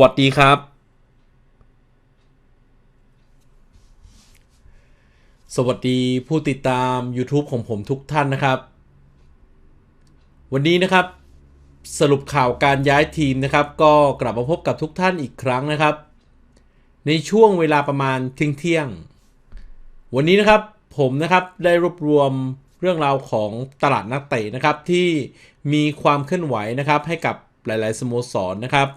วัสดีครับ สวัสดีผู้ติดตาม YouTube ของผมทุกท่านนะครับ วันนี้นะครับ สรุปข่าวการย้ายทีมนะครับ ก็กลับมาพบกับทุกท่านอีกครั้งนะครับ ในช่วงเวลาประมาณเที่ยงเที่ยง วันนี้นะครับผมนะครับได้รวบรวมเรื่องราวของตลาดนักเตะนะครับที่มีความเคลื่อนไหวนะครับให้กับหลาย ๆ สโมสรนะครับ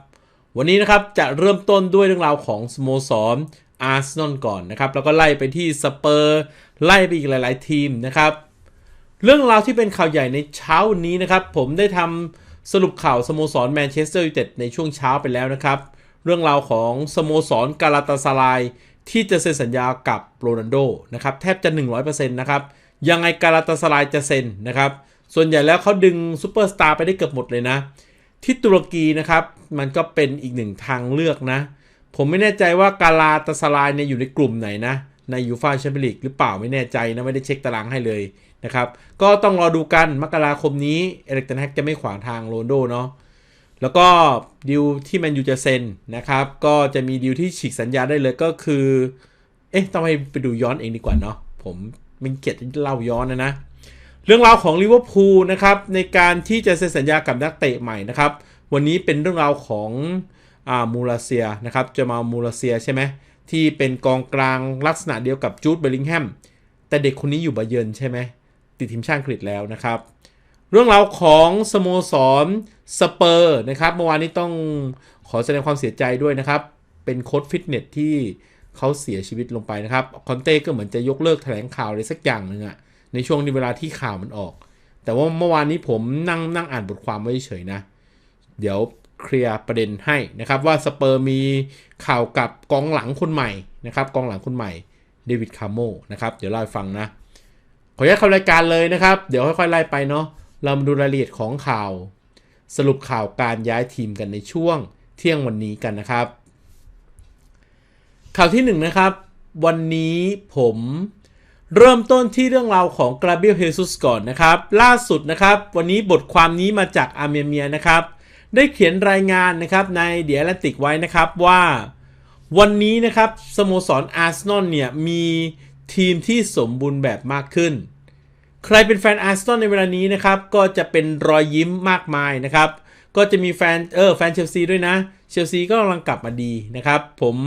วันนี้นะครับจะเริ่มต้นด้วยเรื่องราวของสโมสรอาร์เซนอลก่อนนะครับ แล้วก็ไล่ไปที่สเปอร์ไล่ไปอีกหลาย ๆ ทีมนะครับ เรื่องราวที่เป็นข่าวใหญ่ในเช้านนี้นะครับ ผมได้ทำสรุปข่าวสโมสรแมนเชสเตอร์ยูไนเต็ดในช่วงเช้าไปแล้วนะครับ เรื่องราวของสโมสรกาลาตาซารายที่จะเซ็นสัญญากับโรนัลโดนะครับแทบจะ 100%นะครับยังไงกาลาตาซารายจะเซ็นนะครับส่วนใหญ่แล้วเขาดึงซูเปอร์สตาร์ไปได้เกือบหมดเลยนะ ที่ตุรกีนะครับ มันก็เป็นอีกหนึ่งทางเลือกนะ ผมไม่แน่ใจว่ากาลาตาสลายเนี่ยอยู่ในกลุ่มไหนนะในยูฟาแชมเปี้ยนลีกหรือเปล่าไม่แน่ใจนะไม่ได้เช็คตารางให้เลยนะครับ ก็ต้องรอดูกันมกราคมนี้เอริกเทนแฮกจะไม่ขวางทางโรนโดเนาะแล้วก็ดิวที่แมนยูจะเซ็นนะครับ ก็จะมีดิวที่ฉีกสัญญาได้เลยก็คือ เอ๊ะต้องไปดูย้อนเองดีกว่าเนาะผมไม่เกียดเล่าย้อนนะนะ เรื่องราวของลิเวอร์พูลนะครับในการที่จะเซ็นสัญญากับนักเตะใหม่นะครับ วันนี้เป็นเรื่องราวของอ่ามูราเซียนะครับจะมามูราเซียใช่ไหมที่เป็นกองกลางลักษณะเดียวกับจูดเบลลิงแฮมแต่เด็กคนนี้อยู่บาเยิร์นใช่ไหมติดทีมชาติอังกฤษแล้วนะครับ เรื่องราวของสโมสรสเปอร์นะครับเมื่อวานนี้ต้องขอแสดงความเสียใจด้วยนะครับ เป็นโค้ชฟิตเนสที่เขาเสียชีวิตลงไปนะครับคอนเต้ก็เหมือนจะยกเลิกแถลงข่าวอะไรสักอย่างหนึ่งอะ ในช่วงนี้เวลาที่ข่าวมันออก แต่ว่าเมื่อวานนี้ผมนั่งนั่งอ่านบทความไว้เฉยนะ เดี๋ยวเคลียร์ประเด็นให้นะครับว่าสเปอร์มีข่าวกับกองหลังคนใหม่นะครับกองหลังคนใหม่เดวิดคาร์โมนะครับเดี๋ยวเล่าให้ฟังนะ ขออนุญาตเข้ารายการเลยนะครับ เดี๋ยวค่อยๆไล่ไปเนาะเรามาดูรายละเอียดของข่าว สรุปข่าวการย้ายทีมกันในช่วงเที่ยงวันนี้กันนะครับ ข่าวที่1นนะครับ วันนี้ผม เริ่มต้นที่เรื่องราวของกราเบียลเฮซุสก่อนนะครับ ล่าสุดนะครับ วันนี้บทความนี้มาจากอาเมียเมียนะครับ ได้เขียนรายงานนะครับในเดียแลนติกไว้นะครับว่า วันนี้นะครับสโมสรอาร์เซนอลเนี่ยมีทีมที่สมบูรณ์แบบมากขึ้น ใครเป็นแฟนอาร์เซนอลในเวลานี้นะครับ ก็จะเป็นรอยยิ้มมากมายนะครับ ก็จะมีแฟนเออแฟนเชลซีด้วยนะ เชลซีก็กำลังกลับมาดีนะครับ ผม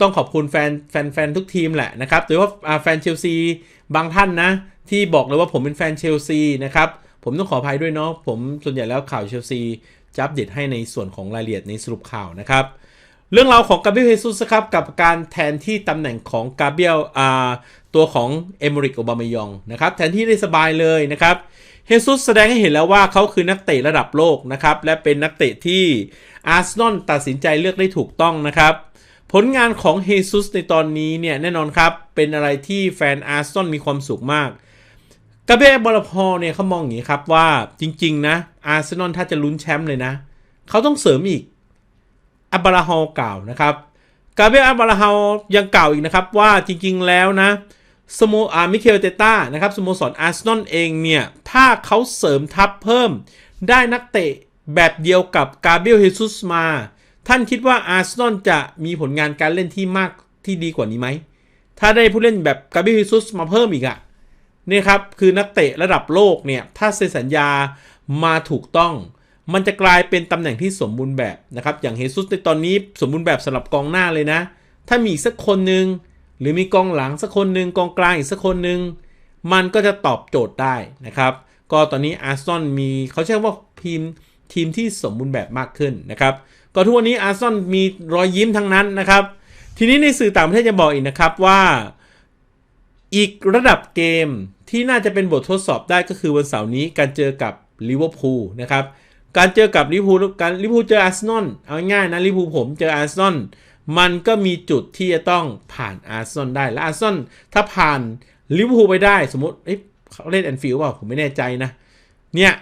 ต้องขอบคุณแฟนแฟนแฟนทุกทีมแหละนะครับโดยเฉพาะอ่าแฟนเชลซีบางท่านนะ ที่บอกเลยว่าผมเป็นแฟนเชลซีนะครับผมต้องขออภัยด้วยเนาะผมส่วนใหญ่แล้วข่าวเชลซีจะอัปเดตให้ในส่วนของรายละเอียดในสรุปข่าวนะครับ เรื่องราวของกาเบรียลเฮซุสครับกับการแทนที่ตำแหน่งของกาเบรียลอ่าตัวของเอมริกโอบามายองนะครับแทนที่ได้สบายเลยนะครับเฮซุสแสดงให้เห็นแล้วว่าเขาคือนักเตะระดับโลกนะครับและเป็นนักเตะที่อาร์เซนอลตัดสินใจเลือกได้ถูกต้องนะครับ ผลงานของเฮซุสในตอนนี้เนี่ยแน่นอนครับ เป็นอะไรที่แฟนอาร์ซอลมีความสุขมากกาเบรียลบอลพอเนี่ยเขามองอย่างนี้ครับว่าจริง ๆ นะ อาร์เซนอลถ้าจะลุ้นแชมป์เลยนะ เขาต้องเสริมอีกอับบาราฮอลกล่าวนะครับกาเบรียลอับบาราฮอลยังกล่าวอีกนะครับว่าจริง ๆ แล้วนะสโมอามิเคลเตต้านะครับสโมสรอาร์เซนอลเองเนี่ย ถ้าเขาเสริมทัพเพิ่ม ได้นักเตะแบบเดียวกับกาเบรียลเฮซุสมา ท่านคิดว่าอาร์เซนอลจะมีผลงานการเล่นที่มากที่ดีกว่านี้ไหม ถ้าได้ผู้เล่นแบบกาเบรียลเฮซุสมาเพิ่มอีกอะเนี่ยครับ คือนักเตะระดับโลกเนี่ย ถ้าเซ็นสัญญามาถูกต้อง มันจะกลายเป็นตำแหน่งที่สมบูรณ์แบบนะครับ อย่างเฮซุสในตอนนี้สมบูรณ์แบบสำหรับกองหน้าเลยนะ ถ้ามีสักคนหนึ่งหรือมีกองหลังสักคนหนึ่งกองกลางอีกสักคนหนึ่งมันก็จะตอบโจทย์ได้นะครับ ก็ตอนนี้อาร์ซอลมีเขาใช้ว่าทีมทีมที่สมบูรณ์แบบมากขึ้นนะครับ ก็ทุกวันนี้อาร์ซอลมีรอยยิ้มทั้งนั้นนะครับ ทีนี้ในสื่อต่างประเทศจะบอกอีกนะครับว่าอีกระดับเกมที่น่าจะเป็นบททดสอบได้ก็คือวันเสาร์นี้การเจอกับลิเวอร์พูลนะครับ การเจอกับลิเวอร์พูลการลิเวอร์พูลเจออาร์เซนอลเอาง่ายนะลิเวอร์พูลผมเจออาร์เซนอลมันก็มีจุดที่จะต้องผ่านอาร์เซนอลได้และอาร์เซนอลถ้าผ่านลิเวอร์พูลไปได้สมมติเอ๊ะเขาเล่นแอนฟิลด์เปล่าผมไม่แน่ใจนะ เนี่ย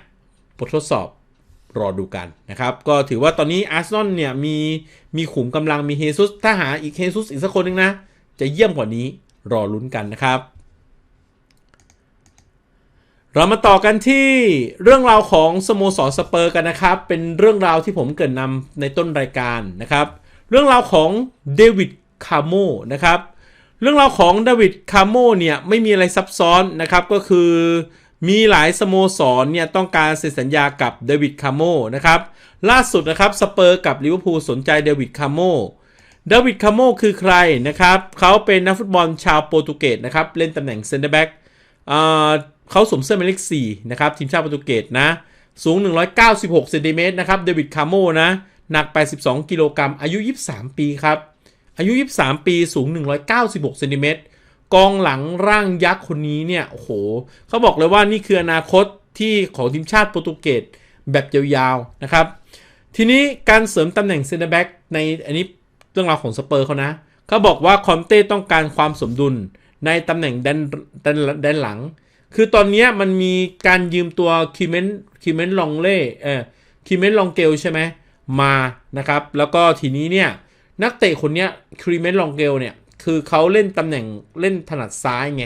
บททดสอบ รอดูกันนะครับ ก็ถือว่าตอนนี้อาร์เซนอลเนี่ยมีมีขุมกำลังมีเฮซุสถ้าหาอีกเฮซุสอีกสักคนหนึงนะ จะเยี่ยมกว่านี้รอลุ้นกันนะครับ เรามาต่อกันที่เรื่องราวของสโมสรสเปอร์กันนะครับ เป็นเรื่องราวที่ผมเกรินนำในต้นรายการนะครับ เรื่องราวของเดวิดคาร์โมนะครับ เรื่องราวของเดวิดคาร์โมเนี่ยไม่มีอะไรซับซ้อนนะครับก็คือ มีหลายสโมสรเนี่ยต้องการเซ็นสัญญากับเดวิดคาร์โมนะครับ ล่าสุดนะครับสเปอร์กับลิเวอร์พูลสนใจเดวิดคาร์โมเดวิดคาโมคือใครนะครับเขาเป็นนักฟุตบอลชาวโปรตุเกสนะครับเล่นตำแหน่งเซนเตอร์แบ็กเขาสวมเสื้อหมายเลข4นะครับทีมชาติโปรตุเกสนะสูง 196เซนติเมตรนะครับเดวิดคาโมนะหนัก 82 กิโลกรัมอายุ 23 ปีครับ อายุ 23 ปีสูง 196เซนติเมตร กองหลังร่างยักษ์คนนี้เนี่ยโอ้โหเขาบอกเลยว่านี่คืออนาคตที่ของทีมชาติโปรตุเกสแบบยาวๆนะครับ ทีนี้การเสริมตำแหน่งเซนเตอร์แบ็กในอันนี้เรื่องราวของสเปอร์เขานะเขาบอกว่าคอนเต้ต้องการความสมดุลในตำแหน่งแดนแดนแดนหลัง คือตอนนี้มันมีการยืมตัวคิเมนคิเมนลองเล่เออคิเมนลองเกลใช่ไหมมานะครับ แล้วก็ทีนี้เนี่ยนักเตะคนนี้คิเมนลองเกลเนี่ย คือเขาเล่นตำแหน่งเล่นถนัดซ้ายไง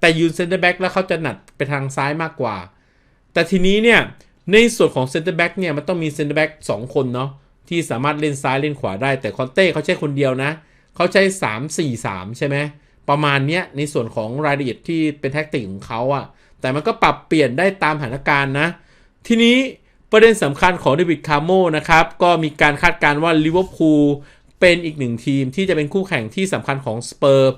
แต่ยืนเซนเตอร์แบ็กแล้วเขาจะหนัดไปทางซ้ายมากกว่า แต่ทีนี้เนี่ย ในส่วนของเซนเตอร์แบ็กเนี่ยมันต้องมีเซนเตอร์แบ็กสองคนเนาะที่สามารถเล่นซ้ายเล่นขวาได้ แต่คอนเต้เขาใช้คนเดียวนะ เขาใช้ 3 4 3 ใช่ไหม ประมาณเนี้ยในส่วนของรายละเอียดที่เป็นแท็กติกของเขาอะแต่มันก็ปรับเปลี่ยนได้ตามสถานการณ์นะ ทีนี้ประเด็นสำคัญของเดวิดคาร์โมนะครับ ก็มีการคาดการณ์ว่าลิเวอร์พูล เป็นอีกหนึ่งทีมที่จะเป็นคู่แข่งที่สำคัญของสเปอร์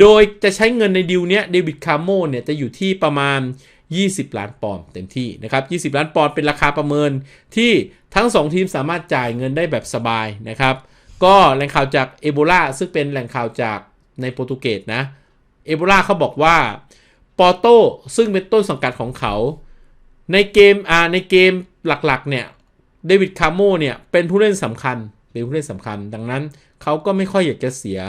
โดยจะใช้เงินในดิวเนี้ยเดวิดคาร์โมเนี่ยจะอยู่ที่ประมาณ 20 ล้านปอนด์เต็มที่นะครับ 20 ล้านปอนด์เป็นราคาประเมินที่ทั้ง 2 ทีมสามารถจ่ายเงินได้แบบสบายนะครับ ก็แหล่งข่าวจากเอโบลาซึ่งเป็นแหล่งข่าวจากในโปรตุเกสนะ เอโบลาเขาบอกว่าปอโต้ซึ่งเป็นต้นสังกัดของเขา ในเกมอ่าในเกมหลักๆเนี่ยเดวิดคาร์โมเนี่ยเป็นผู้เล่นสำคัญ เป็นผู้เล่นสำคัญ ดังนั้นเขาก็ไม่ค่อยอยากจะเสีย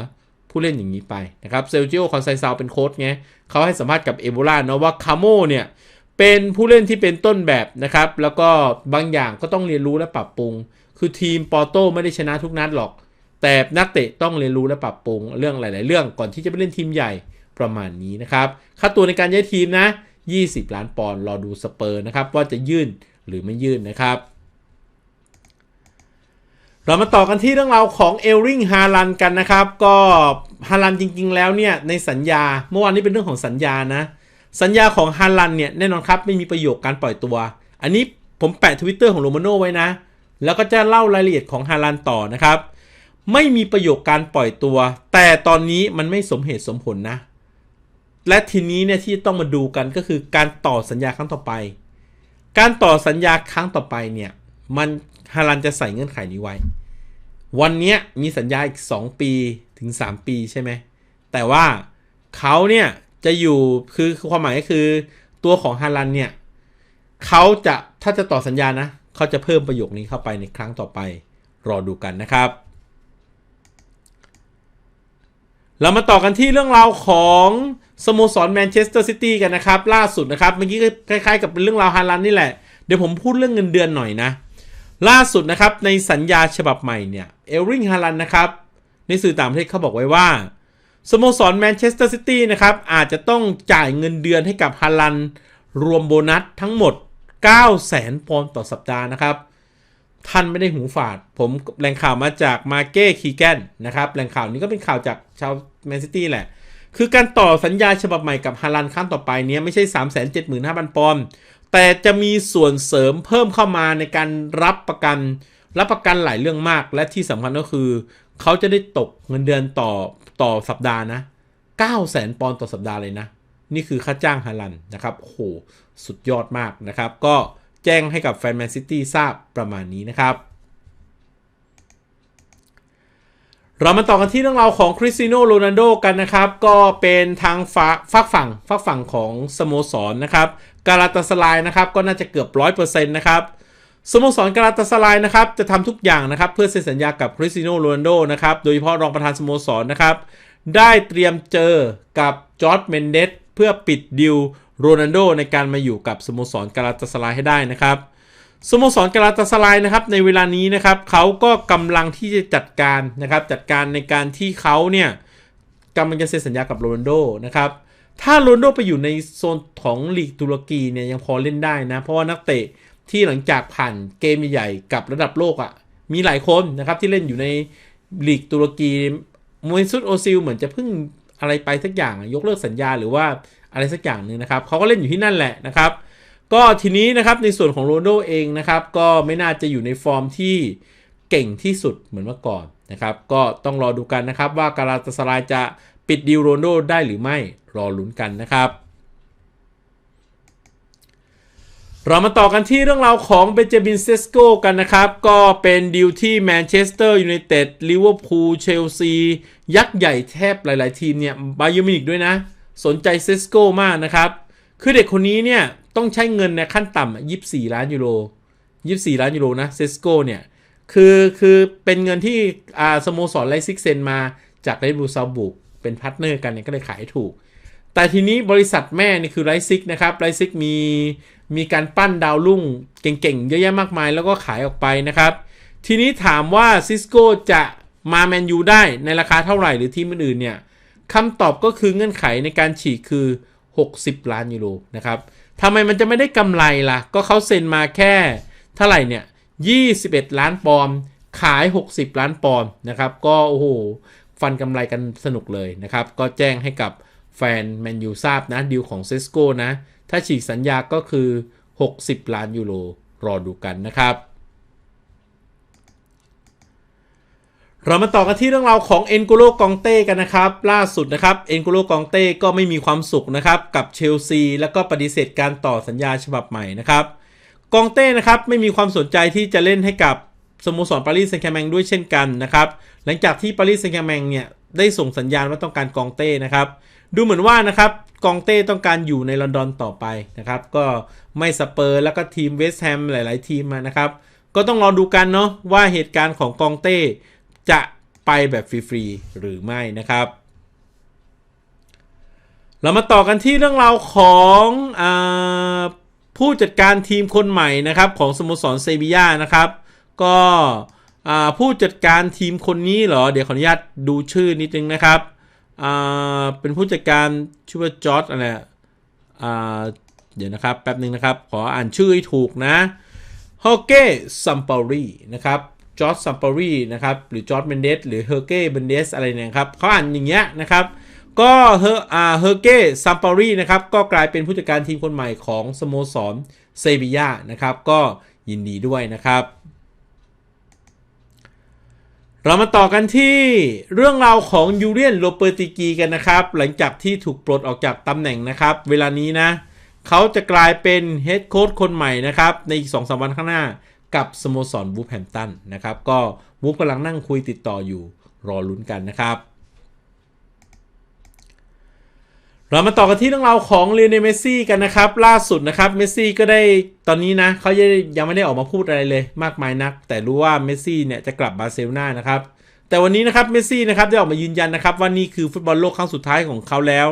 ผู้เล่นอย่างนี้ไปนะครับเซลจิโอคอนไซซาวเป็นโค้ชไงเขาให้สัมภาษณ์กับเอโบลาเนาะว่าคาโมเนี่ยเป็นผู้เล่นที่เป็นต้นแบบนะครับ แล้วก็บางอย่างก็ต้องเรียนรู้และปรับปรุง คือทีมปอโตไม่ได้ชนะทุกนัดหรอก แต่นักเตะต้องเรียนรู้และปรับปรุงเรื่องหลาย ๆ เรื่องก่อนที่จะไปเล่นทีมใหญ่ประมาณนี้นะครับ ค่าตัวในการย้ายทีมนะ 20 ล้านปอนด์รอดูสเปอร์นะครับว่าจะยื่นหรือไม่ยื่นนะครับ เรามาต่อกันที่เรื่องราวของเอลริงฮาลันกันนะครับ ก็ฮาลันจริง ๆ แล้วเนี่ยในสัญญาเมื่อวานนี้เป็นเรื่องของสัญญานะ สัญญาของฮาลันเนี่ยแน่นอนครับไม่มีประโยชน์การปล่อยตัว อันนี้ผมแปะทวิตเตอร์ของโรมาโน่ไว้นะ แล้วก็จะเล่ารายละเอียดของฮาลันต่อนะครับ ไม่มีประโยชน์การปล่อยตัว แต่ตอนนี้มันไม่สมเหตุสมผลนะ และทีนี้เนี่ยที่ต้องมาดูกันก็คือการต่อสัญญาครั้งต่อไป การต่อสัญญาครั้งต่อไปเนี่ยมัน ฮาลันจะใส่เงื่อนไขนี้ไว้ วันนี้มีสัญญาอีก 2 ปีถึง 3 ปีใช่ไหม แต่ว่าเขาเนี่ยจะอยู่คือความหมายก็คือตัวของฮาลันเนี่ยเขาจะถ้าจะต่อสัญญานะเขาจะเพิ่มประโยคนี้เข้าไปในครั้งต่อไปรอดูกันนะครับ เรามาต่อกันที่เรื่องราวของสโมสรแมนเชสเตอร์ซิตี้กันนะครับ ล่าสุดนะครับ เมื่อกี้ก็คล้ายๆกับเป็นเรื่องราวฮาลันนี่แหละ เดี๋ยวผมพูดเรื่องเงินเดือนหน่อยนะ ล่าสุดนะครับในสัญญาฉบับใหม่เนี่ยเอลริงฮาลันนะครับในสื่อต่างประเทศเขาบอกไว้ว่าสโมสรแมนเชสเตอร์ซิตี้นะครับอาจจะต้องจ่ายเงินเดือนให้กับฮาลันรวมโบนัสทั้งหมด 9 0 0 0 0 0ปอนด์ต่อสัปดาห์นะครับ ท่านไม่ได้หูฝาด ผมแหล่งข่าวมาจากมาเก้คีแกนนะครับแหล่งข่าวนี้ก็เป็นข่าวจากชาวแมนซิตี้แหละ คือการต่อสัญญาฉบับใหม่กับฮาลันครั้งต่อไปนี้ไม่ใช่ 3 7 5 0 0 0 ปอนด์ แต่จะมีส่วนเสริมเพิ่มเข้ามาในการรับประกัน รับประกันหลายเรื่องมาก และที่สำคัญก็คือ เขาจะได้ตกเงินเดือนต่อต่อสัปดาห์นะ 9 0 0 0 0ปอนด์ต่อสัปดาห์เลยนะ นี่คือค่าจ้างฮาลันนะครับโหสุดยอดมากนะครับ ก็แจ้งให้กับแฟนแมนซิตี้ทราบประมาณนี้นะครับเรามาต่อกันที่เรื่องราวของคริสติโนโรนัลโดกันนะครับ ก็เป็นทางฝักฝั่งฝักฝั่งของสโมสรนนะครับ กาลาตาสลายนะครับก็น่าจะเกือบ100%นต์นะครับสโมสรกาลาตาสลายนะครับจะทำทุกอย่างนะครับเพื่อเซ็นสัญญากับคริสติโนโรนัลโดนะครับโดยเฉพาะรองประธานสโมสรนะครับได้เตรียมเจอกับจอร์ดเมนเดสเพื่อปิดดิวโรนัลโดในการมาอยู่กับสโมสรกาลาตาสลายให้ได้นะครับสโมสรกาลาตาสลายนะครับในเวลานี้นะครับเขาก็กำลังที่จะจัดการนะครับจัดการในการที่เขาเนี่ยกำลังจะเซ็นสัญญากับโรนัลโดนะครับ ถ้าโรนโดไปอยู่ในโซนของลีกตุรกีเนี่ยยังพอเล่นได้นะ เพราะว่านักเตะที่หลังจากผ่านเกมใหญ่ๆกับระดับโลกอะ่ะ มีหลายคนนะครับที่เล่นอยู่ในลีกตุรกีมวยซุดโอซิลเหมือนจะเพิ่งอะไรไปสักอย่างยกเลิกสัญญาหรือว่าอะไรสักอย่างหนึ่งนะครับเขาก็เล่นอยู่ที่นั่นแหละนะครับ ก็ทีนี้นะครับในส่วนของโรนโดเองนะครับ ก็ไม่น่าจะอยู่ในฟอร์มที่เก่งที่สุดเหมือนเมื่อก่อนนะครับ ก็ต้องรอดูกันนะครับว่าการาตาสลายจะ ปิดดิวโรนโดได้หรือไม่รอลุ้นกันนะครับ เรามาต่อกันที่เรื่องราวของเบนจามินเซสโกกันนะครับ ก็เป็นดีลที่แมนเชสเตอร์ยูไนเต็ดลิเวอร์พูลเชลซี ยักษ์ใหญ่แทบหลาย ๆ ทีมเนี่ยบาเยอร์มินิกด้วยนะ สนใจเซสโกมากนะครับ คือเด็กคนนี้เนี่ยต้องใช้เงินในขั้นต่ำยี่สี่ล้านยูโรยี่สี่ล้านยูโรนะเซสโกเนี่ยคือคือเป็นเงินที่อ่าสโมสรไลซิกเซนมาจากไรบูซาบุก เป็นพาร์ทเนอร์กันเนี่ยก็เลยขายถูก แต่ทีนี้บริษัทแม่นี่คือไรซิกนะครับไรซิกมีมีการปั้นดาวรุ่งเก่งๆ เยอะแยะมากมาย แล้วก็ขายออกไปนะครับ ทีนี้ถามว่าซิสโก้จะมาแมนยูได้ในราคาเท่าไหร่หรือทีมอื่นๆเนี่ยคำตอบก็คือเงื่อนไขในการฉีกคือ 60 ล้านยูโรนะครับทำไมมันจะไม่ได้กำไรล่ะ ก็เขาเซ็นมาแค่เท่าไหร่เนี่ย 21 ล้านปอนด์ขาย 60 ล้านปอนด์นะครับ ก็โอ้โห ฟันกำไรกันสนุกเลยนะครับ ก็แจ้งให้กับแฟนแมนยูทราบนะดีลของเซสโกนะ ถ้าฉีกสัญญาก็คือ 60 ล้านยูโรรอดูกันนะครับเรามาต่อกันที่เรื่องราวของเอ็นโกโลกองเต้กันนะครับ ล่าสุดนะครับเอ็นโกโลกองเต้ก็ไม่มีความสุขนะครับ กับเชลซี แล้วก็ปฏิเสธการต่อสัญญาฉบับใหม่นะครับ กองเต้นะครับไม่มีความสนใจที่จะเล่นให้กับ สโมสรปารีสแซงต์แชร์แมงด้วยเช่นกันนะครับ หลังจากที่ปารีสแซงต์แชร์แมงเนี่ยได้ส่งสัญญาณว่าต้องการกองเต้นะครับ ดูเหมือนว่านะครับกองเต้ต้องการอยู่ในลอนดอนต่อไปนะครับ ก็ไม่สเปอร์แล้วก็ทีมเวสต์แฮมหลาย ๆ ทีมมานะครับ ก็ต้องรอดูกันเนาะว่าเหตุการณ์ของกองเต้จะไปแบบฟรี ๆ หรือไม่นะครับ เรามาต่อกันที่เรื่องราวของอผู้จัดการทีมคนใหม่นะครับ ของสโมสรเซบียานะครับ ก็ผู้จัดการทีมคนนี้เหรอ เดี๋ยวขออนุญาตดูชื่อนิดนึงนะครับเป็นผู้จัดการชื่อว่าจอร์ดอะไรเดี๋ยวนะครับ แป๊บนึงนะครับ ขออ่านชื่อให้ถูกนะฮอเก้ซัมปารีนะครับจอร์ดซัมปารีนะครับหรือจอร์ดเบนเดสหรือเฮอร์เก้เบนเดสอะไรเนี่ยครับเขาอ่านอย่างเงี้ยนะครับก็เฮอร์อ่าเฮอร์เก้ซัมปารีนะครับก็กลายเป็นผู้จัดการทีมคนใหม่ของสโมสรเซบียานะครับก็ยินดีด้วยนะครับ เรามาต่อกันที่เรื่องราวของยูเรียนโลเปอร์ติกีกันนะครับ หลังจากที่ถูกปลดออกจากตำแหน่งนะครับ เวลานี้นะ เขาจะกลายเป็นเฮดโค้ชคนใหม่นะครับ ในอีกสองสวันข้างหน้ากับสโมสรบูฟแฮมตันนะครับ ก็บูฟกำลังนั่งคุยติดต่ออยู่รอลุ้นกันนะครับ เรามาต่อกันที่เรื่องราวของเลียนเมซี่กันนะครับ ล่าสุดนะครับเมซี่ก็ได้ตอนนี้นะเขายังไม่ได้ออกมาพูดอะไรเลยมากมายนัก แต่รู้ว่าเมซี่เนี่ยจะกลับบาร์เซโลนานะครับแต่วันนี้นะครับเมซี่นะครับได้ออกมายืนยันนะครับว่านี่คือฟุตบอลโลกครั้งสุดท้ายของเขาแล้ว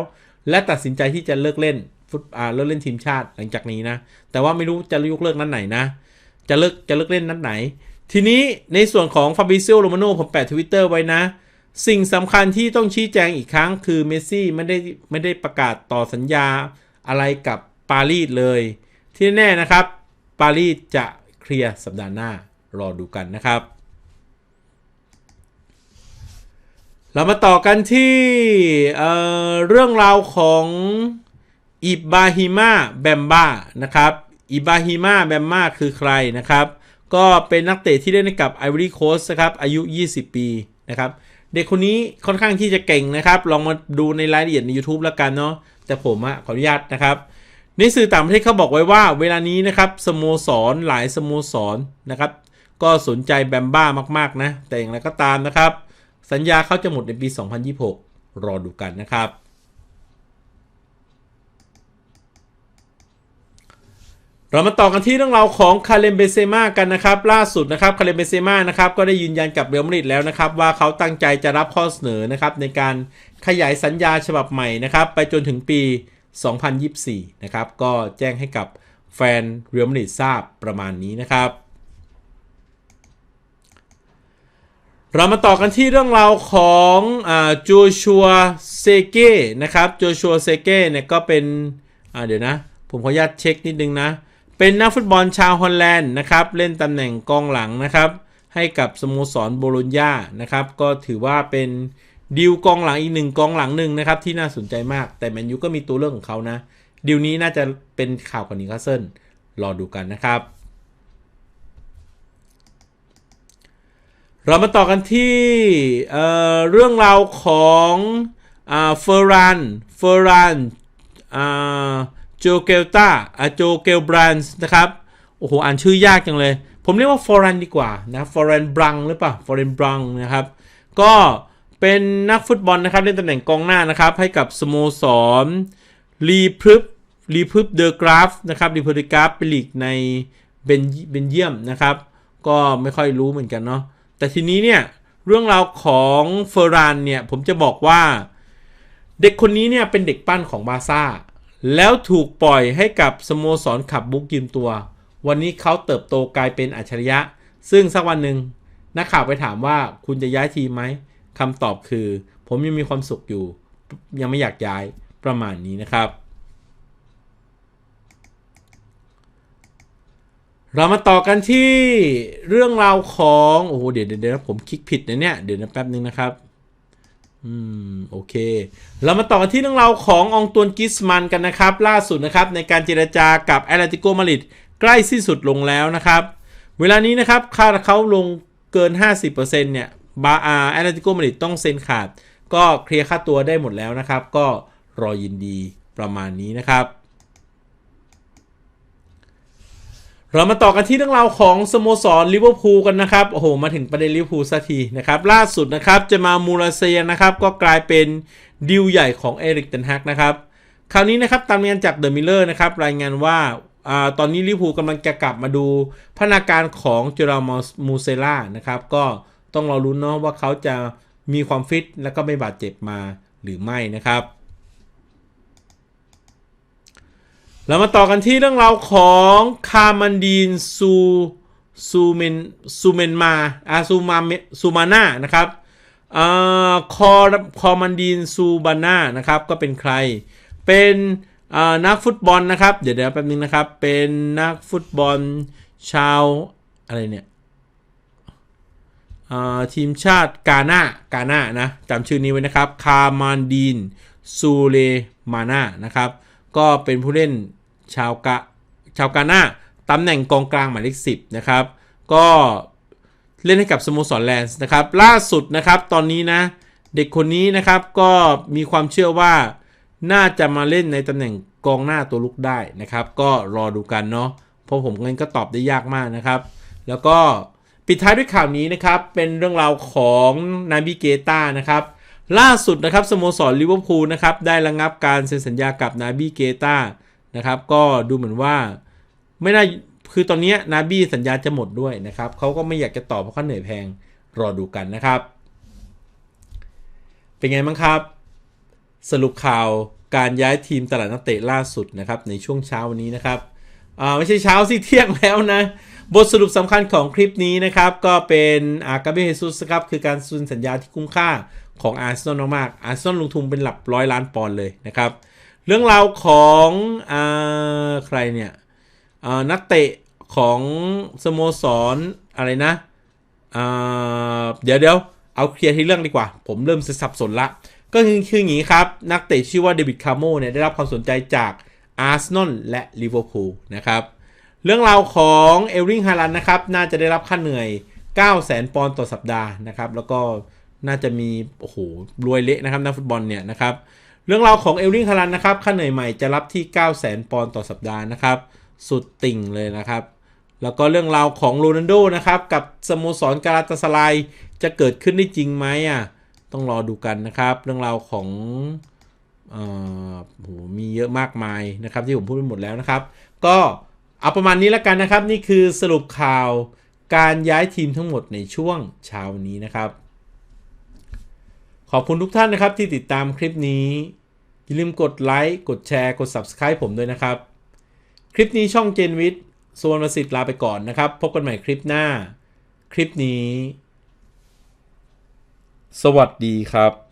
และตัดสินใจที่จะเลิกเล่นฟุตอ่าเลิกเล่นทีมชาติหลังจากนี้นะ แต่ว่าไม่รู้จะยกเลิกนั้นไหนนะ จะเลิกจะเลิกเล่นนัดไหน ทีนี้ในส่วนของฟาบิซิโอโรมาโนผมแปะทวิตเตอร์ไว้นะ สิ่งสำคัญที่ต้องชี้แจงอีกครั้งคือเมสซี่ไม่ได้ไม่ได้ประกาศต่อสัญญาอะไรกับปารีสเลย ที่แน่นะครับ ปารีสจะเคลียร์สัปดาห์หน้ารอดูกันนะครับ เรามาต่อกันที่เเรื่องราวของอิบาฮิมาแบมบ้านะครับอิบาฮิมาแบมมาคือใครนะครับ ก็เป็นนักเตะที่เล่นกับไอวอรี่โคสครับอายุ 20 ปีนะครับ เด็กคนนี้ค่อนข้างที่จะเก่งนะครับ ลองมาดูในรายละเอียดใน YouTube แล้วกันเนาะแต่ผมอะขออนุญาตนะครับ ในสื่อต่างประเทศเขาบอกไว้ว่า เวลานี้นะครับสโมสรหลายสโมสรนะครับ ก็สนใจแบมบ้ามาก ๆ นะ แต่อย่างไรก็ตามนะครับ สัญญาเขาจะหมดในปี 2026 รอดูกันนะครับ เรามาต่อกันที่เรื่องราวของคาเลมเบเซมากันนะครับ ล่าสุดนะครับคาเลมเบเซมานะครับก็ได้ยืนยันกับเรอัลมาดริดแล้วนะครับ ว่าเขาตั้งใจจะรับข้อเสนอนะครับในการขยายสัญญาฉบับใหม่นะครับ ไปจนถึงปี 2024 นะครับ ก็แจ้งให้กับแฟนเรอัลมาดริดทราบประมาณนี้นะครับ เรามาต่อกันที่เรื่องราวของโจชัวเซเก้นะครับโจชัวเซเก้เนี่ยก็เป็นเดี๋ยวนะ ผมขออนุญาตเช็คนิดนึงนะ เป็นนักฟุตบอลชาวฮอลแลนด์นะครับ เล่นตำแหน่งกองหลังนะครับ ให้กับสโมสรโบโลญญานะครับ ก็ถือว่าเป็นดิวกองหลังอีกหนึ่งกองหลังหนึ่งนะครับ ที่น่าสนใจมาก แต่แมนยูก็มีตัวเรื่องของเขานะดิวนี้น่าจะเป็นข่าวกับนิคาเซิลรอดูกันนะครับ เรามาต่อกันที่เเรื่องราวของเฟอร์รันเฟอร์รัน โจเกลตาอะโจเกลบรันส์นะครับ โอ้โห อ่านชื่อยากจังเลย ผมเรียกว่าฟอร์รันดีกว่านะฟอร์รันบรังหรือเปล่าฟอร์รันบรังนะครับ ก็เป็นนักฟุตบอลนะครับเล่นตำแหน่งกองหน้านะครับ ให้กับสโมสรรีพรึบรีพรึบเดอะกราฟนะครับรีพรึบกราฟเป็นลีกในเบนเบนเยียมนะครับ ก็ไม่ค่อยรู้เหมือนกันเนาะแต่ทีนี้เนี่ยเรื่องราวของเฟอร์รานเนี่ยผมจะบอกว่า เด็กคนนี้เนี่ยเป็นเด็กปั้นของบาซ่า แล้วถูกปล่อยให้กับสโมสรขับบุกยืมตัว วันนี้เขาเติบโตกลายเป็นอัจฉริยะ ซึ่งสักวันหนึ่งนักข่าวไปถามว่าคุณจะย้ายทีมไหมคำตอบคือ ผมยังมีความสุขอยู่ ยังไม่อยากย้ายประมาณนี้นะครับ เรามาต่อกันที่เรื่องราวของ โอ้โห เดี๋ยวเดี๋ยวผมคลิกผิดนะเนี่ย เดี๋ยวนะแป๊บนึงนะครับ อืม โอเค เรามาต่อกันที่เรื่องราวขององตวนกิสมันกันนะครับ ล่าสุดนะครับ ในการเจรจากับแอตเลติโกมาริดใกล้สิ้นสุดลงแล้วนะครับ เวลานี้นะครับ ค่าเขาลงเกิน 50%เนี่ยบาอาแอตเลติโกมาริดต้องเซ็นขาด ก็เคลียร์ค่าตัวได้หมดแล้วนะครับ ก็รอยินดีประมาณนี้นะครับ เรามาต่อกันที่เรื่องราวของสโมสรลิเวอร์พูลกันนะครับ โอ้โห มาถึงประเด็นลิเวอร์พูลสักทีนะครับ ล่าสุดนะครับ จะมามูราเซียนะครับ ก็กลายเป็นดิวใหญ่ของเอริกเทนฮักนะครับ คราวนี้นะครับตามรายงานจากเดอะมิลเลอร์นะครับ รายงานว่าอตอนนี้ลิเวอร์พูลกำลังจะกลับมาดูพัฒนาการของเจอร์มมูเซล่านะครับ ก็ต้องรอรุ้นเนาะว่าเขาจะมีความฟิตแล้วก็ไม่บาดเจ็บมาหรือไม่นะครับ เรามาต่อกันที่เรื่องราวของคามันดีนซูซูเมนซูเมนมาอาซูมาซูมาน่านะครับอ่าคอคอมันดีนซูบาน่านะครับก็เป็นใคร เป็นนักฟุตบอลนะครับ เดี๋ยวเดี๋ยวแป๊บนึงนะครับ เป็นนักฟุตบอลชาวอะไรเนี่ยทีมชาติกาหน้ากาหน้านะจำชื่อนี้ไว้นะครับ คามันดีนซูเลมาน่านะครับ ก็เป็นผู้เล่นชาวกะชาวกาหน้าตำแหน่งกองกลางหมายเลขสิบนะครับ ก็เล่นให้กับสโมสรแลนส์นะครับ ล่าสุดนะครับตอนนี้นะ เด็กคนนี้นะครับก็มีความเชื่อว่าน่าจะมาเล่นในตำแหน่งกองหน้าตัวลุกได้นะครับ ก็รอดูกันเนาะเพราะผมเงินก็ตอบได้ยากมากนะครับ แล้วก็ปิดท้ายด้วยข่าวนี้นะครับ เป็นเรื่องราวของนาบิเกต้านะครับ ล่าสุดนะครับสโมสรลิเวอร์พูลนะครับได้ระงับการเซ็นสัญญากับนาบีเกตานะครับก็ดูเหมือนว่าไม่ได้คือตอนนี้นาบีสัญญาจะหมดด้วยนะครับเขาก็ไม่อยากจะต่อเพราะเขาเหนื่อยแพงรอดูกันนะครับ เป็นไงบ้างครับ สรุปข่าวการย้ายทีมตลาดนักเตะล่าสุดนะครับในช่วงเช้าวันนี้นะครับอ่าไม่ใช่เช้าสิเที่ยงแล้วนะ บทสรุปสำคัญของคลิปนี้นะครับ ก็เป็นอากาเบเฮซุสครับคือการซุนสัญญาที่คุ้มค่า ของอาร์เซนอลมากอาร์เซนอลลงทุนเป็นหลักร้อยล้านปอนด์เลยนะครับ เรื่องราวของอใครเนี่ยนักเตะของสโมสรอะไรนะเดี๋ยวเดี๋ยวเอาเคลียร์ที่เรื่องดีกว่า ผมเริ่มสับสนละ ก็คือคืออย่างนี้ครับ นักเตะชื่อว่าเดวิดคาร์โมเนี่ยได้รับความสนใจจากอาร์เซนอลและลิเวอร์พูลนะครับเรื่องราวของเอลริงฮารันนะครับ น่าจะได้รับค่าเหนื่อย 9 0 0 0 0 0 ปอนด์ต่อสัปดาห์นะครับ แล้วก็ น่าจะมีโอ้โหรวยเละนะครับนักฟุตบอลเนี่ยนะครับเรื่องราวของเอลลิงคารันนะครับค่าเหนื่อยใหม่จะรับที่9 0 0 0 0 0ปอนด์ต่อสัปดาห์นะครับ สุดติ่งเลยนะครับ แล้วก็เรื่องราวของโรนัลโดนะครับกับสโมสรการาตาสลายจะเกิดขึ้นได้จริงไหมอะต้องรอดูกันนะครับ เรื่องราวของออโหมีเยอะมากมายนะครับที่ผมพูดไปหมดแล้วนะครับ ก็เอาประมาณนี้แล้วกันนะครับ นี่คือสรุปข่าวการย้ายทีมทั้งหมดในช่วงเช้านี้นะครับ ขอบคุณทุกท่านนะครับที่ติดตามคลิปนี้ อย่าลืมกดไลค์ กดแชร์ กด Subscribe ผมด้วยนะครับ คลิปนี้ช่องเจนวิทย์ส่วนประสิทธิ์ลาไปก่อนนะครับ พบกันใหม่คลิปหน้า คลิปนี้ สวัสดีครับ